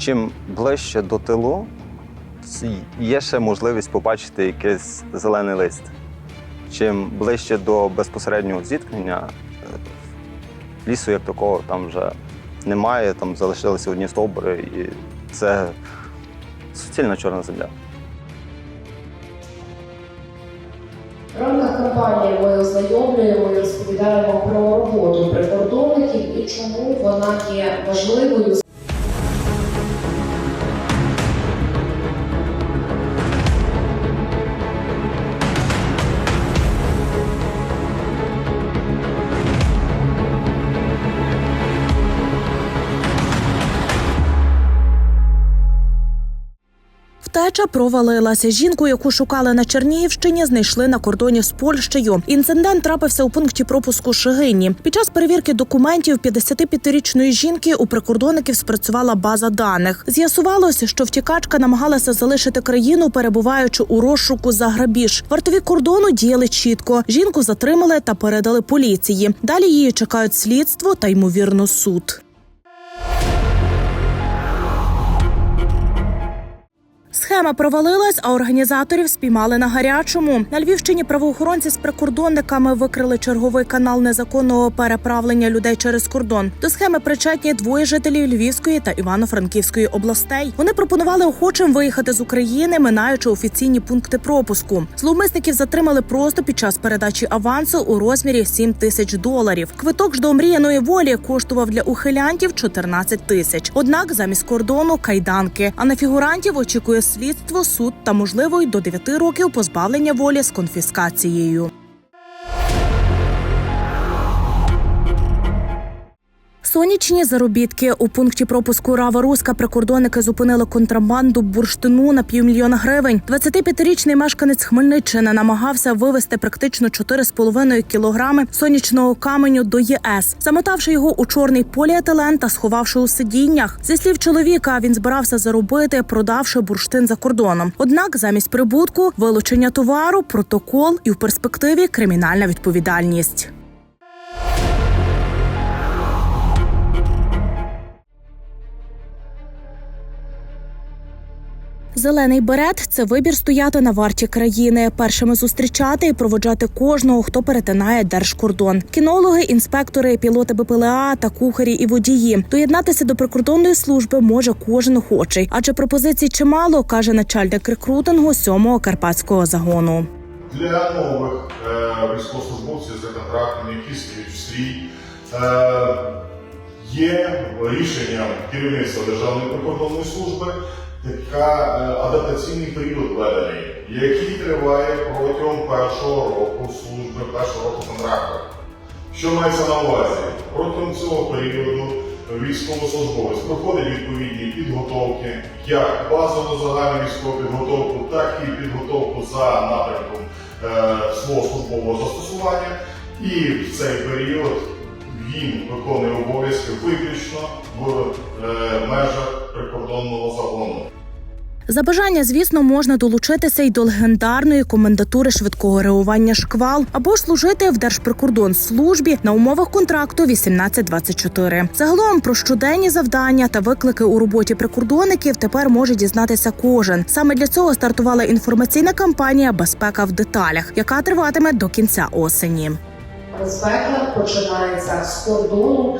чим ближче до тилу, є ще можливість побачити якийсь зелений лист. Чим ближче до безпосереднього зіткнення, е, лісу як такого там вже немає, там залишилися одні стовбури, і це суцільна чорна земля. В рамках кампанії ми ознайомлюємо і розповідаємо про роботу прикордонників і чому вона є важливою Втеча провалилася. Жінку, яку шукали на Чернігівщині, знайшли на кордоні з Польщею. Інцидент трапився у пункті пропуску Шигині. Під час перевірки документів 55-річної жінки у прикордонників спрацювала база даних. З'ясувалося, що втікачка намагалася залишити країну, перебуваючи у розшуку за грабіж. Вартові кордону діяли чітко. Жінку затримали та передали поліції. Далі її чекають слідство та ймовірно суд. Схема провалилась, а організаторів спіймали на гарячому. На Львівщині правоохоронці з прикордонниками викрили черговий канал незаконного переправлення людей через кордон. До схеми причетні двоє жителів Львівської та Івано-Франківської областей. Вони пропонували охочим виїхати з України, минаючи офіційні пункти пропуску. Зловмисників затримали просто під час передачі авансу у розмірі 7 тисяч доларів. Квиток ж до омріяної волі коштував для ухилянтів 14 тисяч. Однак замість кордону кайданки. А на фігурантів очікує слідство, суд та можливо й до 9 років позбавлення волі з конфіскацією. Сонячні заробітки у пункті пропуску Рава Руська прикордонники зупинили контрабанду бурштину на півмільйона гривень. 25-річний мешканець Хмельниччини намагався вивезти практично 4,5 кілограми сонячного каменю до ЄС, замотавши його у чорний поліетилен та сховавши у сидіннях. Зі слів чоловіка, він збирався заробити, продавши бурштин за кордоном. Однак, замість прибутку, вилучення товару, протокол і в перспективі кримінальна відповідальність. Зелений берет це вибір стояти на варті країни, першими зустрічати і проводжати кожного, хто перетинає держкордон. Кінологи, інспектори, пілоти БПЛА та кухарі і водії. Доєднатися до прикордонної служби може кожен охочий, адже пропозицій чимало, каже начальник рекрутингу сьомого карпатського загону. Для нових е, військовослужбовців за контрактом, які стають в стрій, е, є рішенням керівництва Державної прикордонної служби така е, адаптаційний період введений, який триває протягом першого року служби, першого року контракту. Що мається на увазі? Протягом цього періоду військовослужбовець проходить відповідні підготовки, як базову загальну військову підготовку, так і підготовку за напрямком е, свого службового застосування. І в цей період він виконує обов'язки виключно в е, межах прикордонного загону. За бажання, звісно, можна долучитися й до легендарної комендатури швидкого реагування шквал або ж служити в Держприкордонслужбі на умовах контракту 1824. Загалом про щоденні завдання та виклики у роботі прикордонників тепер може дізнатися кожен. Саме для цього стартувала інформаційна кампанія Безпека в деталях, яка триватиме до кінця осені. Безпека починається з кордону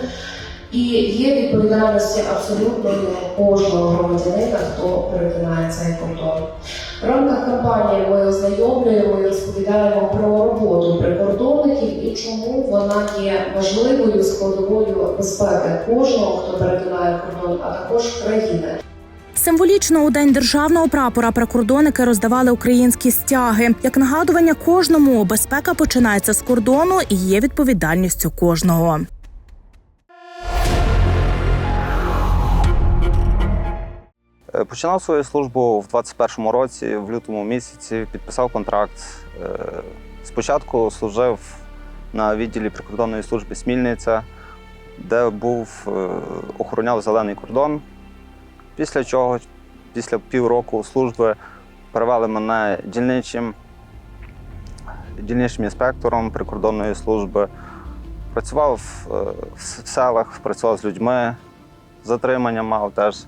і є відповідальності абсолютно кожного громадянина, хто перетинає цей кордон. В рамках кампанії ми ознайомлюємо і розповідаємо про роботу прикордонників і чому вона є важливою складовою безпеки кожного, хто перетинає кордон, а також країни. Символічно у день державного прапора прикордонники роздавали українські стяги. Як нагадування кожному, безпека починається з кордону і є відповідальністю кожного. Е, Починав свою службу в 21-му році, в лютому місяці, підписав контракт. Е, Спочатку служив на відділі прикордонної служби Смільниця, де був е, охороняв зелений кордон. Після чого, після півроку служби, перевели мене дільничим, дільничим інспектором прикордонної служби. Працював е, в селах, працював з людьми, затримання мав теж.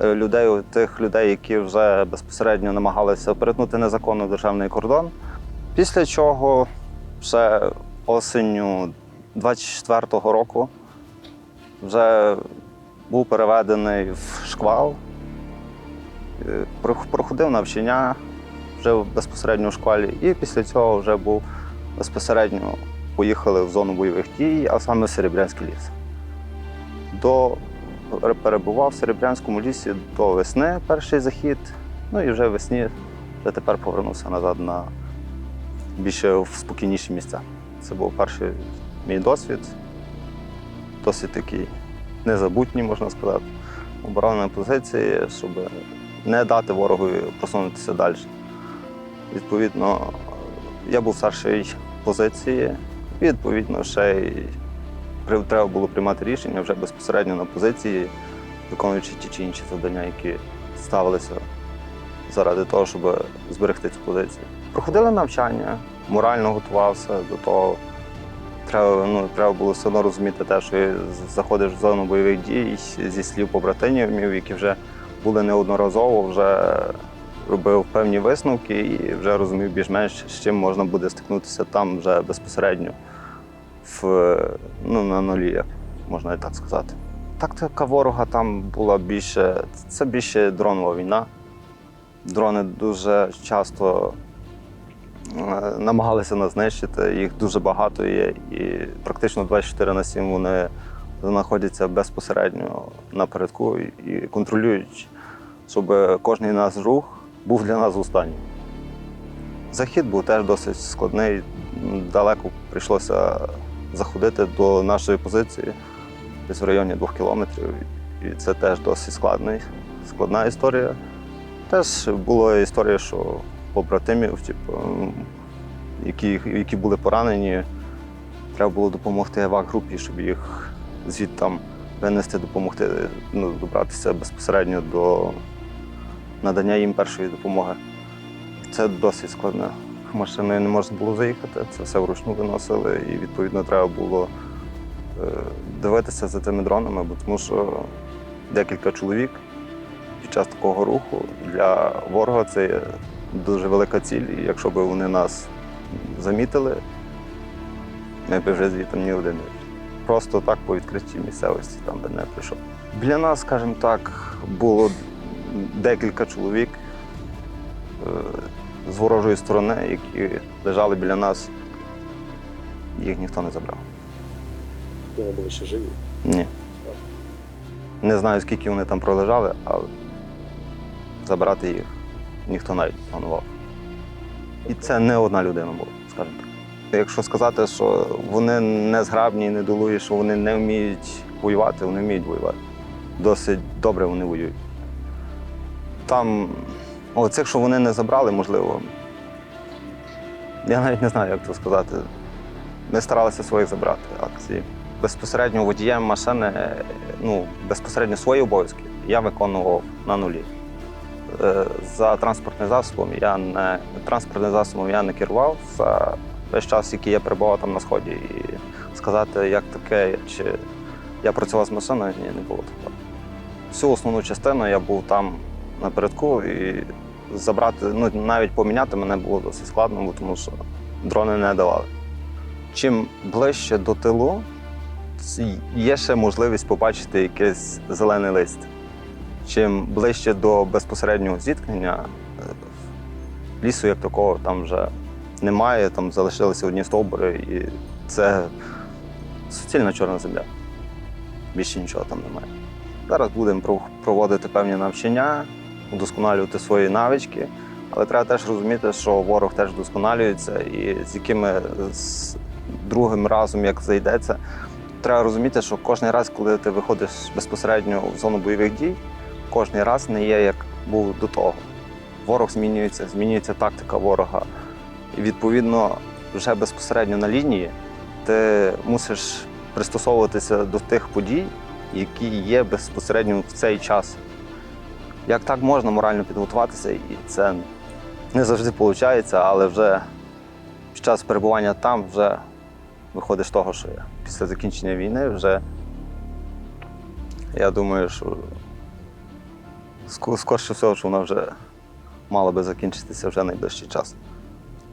е, людей, тих людей, які вже безпосередньо намагалися перетнути незаконно державний кордон. Після чого вже осінню 24-го року вже був переведений в шквал, е, проходив навчання вже безпосередньо в шквалі, і після цього вже був безпосередньо поїхали в зону бойових дій, а саме в Серебрянський ліс. До перебував в Серебрянському лісі до весни перший захід, ну і вже весні вже тепер повернувся назад на більше в спокійніші місця. Це був перший мій досвід, досить такий незабутній, можна сказати. Оборонної позиції, щоб не дати ворогу просунутися далі. Відповідно, я був старшій позиції, відповідно, ще й треба було приймати рішення вже безпосередньо на позиції, виконуючи ті чи інші завдання, які ставилися заради того, щоб зберегти цю позицію. Проходили навчання, морально готувався до того. Треба, ну, треба було все одно розуміти те, що заходиш в зону бойових дій зі слів побратимів, які вже були неодноразово, вже робив певні висновки і вже розумів більш-менш, з чим можна буде стикнутися там вже безпосередньо в, ну, на нулі, як можна і так сказати. Тактика ворога там була більше, це більше дронова війна. Дрони дуже часто намагалися нас знищити, їх дуже багато є, і практично 24 на 7 вони знаходяться безпосередньо напередку і контролюють, щоб кожний наш рух був для нас останнім. Захід був теж досить складний. Далеко прийшлося заходити до нашої позиції, десь в районі двох кілометрів. І це теж досить складний, складна історія. Теж була історія, що побратимів, типу, які, які були поранені, треба було допомогти евак-групі, щоб їх звідти винести, допомогти ну, добратися безпосередньо до надання їм першої допомоги. Це досить складно. Машиною не можна було заїхати, це все вручну виносили, і відповідно треба було е, дивитися за тими дронами, бо тому що декілька чоловік під час такого руху для ворога це є дуже велика ціль. І якщо б вони нас замітили, ми б вже звідти ні один. Просто так по відкритій місцевості там би не прийшов. Біля нас, скажімо так, було декілька чоловік е, з ворожої сторони, які лежали біля нас. Їх ніхто не забрав. Вони були ще живі. Ні. Не знаю, скільки вони там пролежали, але забрати їх ніхто навіть не планував. І це не одна людина була, скажімо так. Якщо сказати, що вони не зграбні і недолугі, що вони не вміють воювати, вони вміють воювати. Досить добре вони воюють. Там, оцих, що вони не забрали, можливо. Я навіть не знаю, як це сказати. Ми старалися своїх забрати акції. Безпосередньо водієм машини, ну, безпосередньо свої обов'язки я виконував на нулі. Е, За транспортним засобом я не транспортним засобом я не керував за весь час, який я перебував там на сході. І сказати, як таке, чи я працював з машиною, ні, не було такого. Всю основну частину я був там напередку і забрати, ну навіть поміняти мене було досить складно, тому що дрони не давали. Чим ближче до тилу, є ще можливість побачити якийсь зелений лист. Чим ближче до безпосереднього зіткнення, е, лісу як такого там вже немає, там залишилися одні стовбури, і це суцільна чорна земля. Більше нічого там немає. Зараз будемо проводити певні навчання, удосконалювати свої навички, але треба теж розуміти, що ворог теж вдосконалюється, і з якими з другим разом, як зайдеться, треба розуміти, що кожен раз, коли ти виходиш безпосередньо в зону бойових дій, кожен раз не є як був до того. Ворог змінюється, змінюється тактика ворога. І відповідно, вже безпосередньо на лінії ти мусиш пристосовуватися до тих подій, які є безпосередньо в цей час. Як так можна морально підготуватися, і це не завжди виходить, але вже під час перебування там вже виходиш з того, що я. після закінчення війни вже я думаю, що Скорше всього, що вона вже мала би закінчитися вже найближчий час.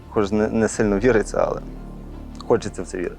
Хоч не, сильно віриться, але хочеться в це вірити.